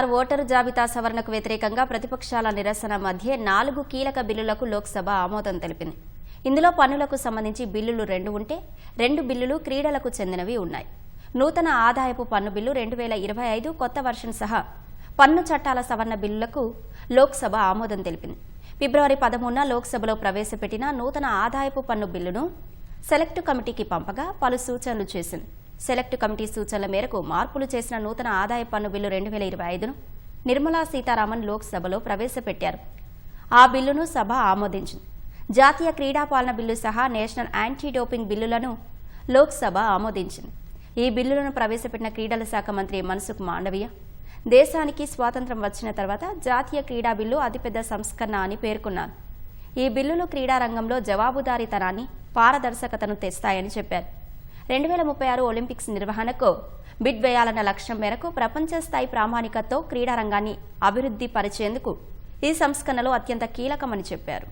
ఆరు ఓటరు జాబితా సవరణకు వ్యతిరేకంగా ప్రతిపక్షాల నిరసన మధ్య నాలుగు కీలక బిల్లులకు లోక్సభ ఆమోదం తెలిపింది. ఇందులో పన్నులకు సంబంధించి బిల్లులు రెండు ఉంటే రెండు బిల్లులు క్రీడలకు చెందినవి ఉన్నాయి. నూతన ఆదాయపు పన్ను బిల్లు రెండు వేల ఇరవై ఐదు కొత్త వర్షన్ సహా పన్ను చట్టాల సవరణ బిల్లులకు లోక్సభ ఆమోదం తెలిపింది. ఫిబ్రవరి పదమూడున లోక్సభలో ప్రవేశపెట్టిన నూతన ఆదాయపు పన్ను బిల్లును సెలెక్ట్ కమిటీకి పంపగా పలు సూచనలు చేసింది. సెలెక్ట్ కమిటీ సూచనల మేరకు మార్పులు చేసిన నూతన ఆదాయ పన్ను బిల్లు రెండు వేల ఇరవై ఐదును నిర్మలా సీతారామన్ లోక్సభలో ప్రవేశపెట్టారు. ఆ బిల్లును సభ ఆమోదించింది. జాతీయ క్రీడా పాలన బిల్లు సహా నేషనల్ యాంటీ డోపింగ్ బిల్లులను లోక్సభ ఆమోదించింది. ఈ బిల్లులను ప్రవేశపెట్టిన క్రీడల శాఖ మంత్రి మన్సుఖ్ మాండవీయ దేశానికి స్వాతంత్రం వచ్చిన తర్వాత జాతీయ క్రీడా బిల్లు అతిపెద్ద సంస్కరణ అని పేర్కొన్నారు. ఈ బిల్లులు క్రీడారంగంలో జవాబుదారీతనాన్ని పారదర్శకతను తెస్తాయని చెప్పారు. రెండు వేల ముప్పై ఆరు ఒలింపిక్స్ నిర్వహణకు బిడ్ వేయాలన్న లక్ష్యం మేరకు ప్రపంచ స్థాయి ప్రామాణికతతో క్రీడారంగాన్ని అభివృద్ధి పరిచేందుకు ఈ సంస్కరణలు అత్యంత కీలకమని చెప్పారు.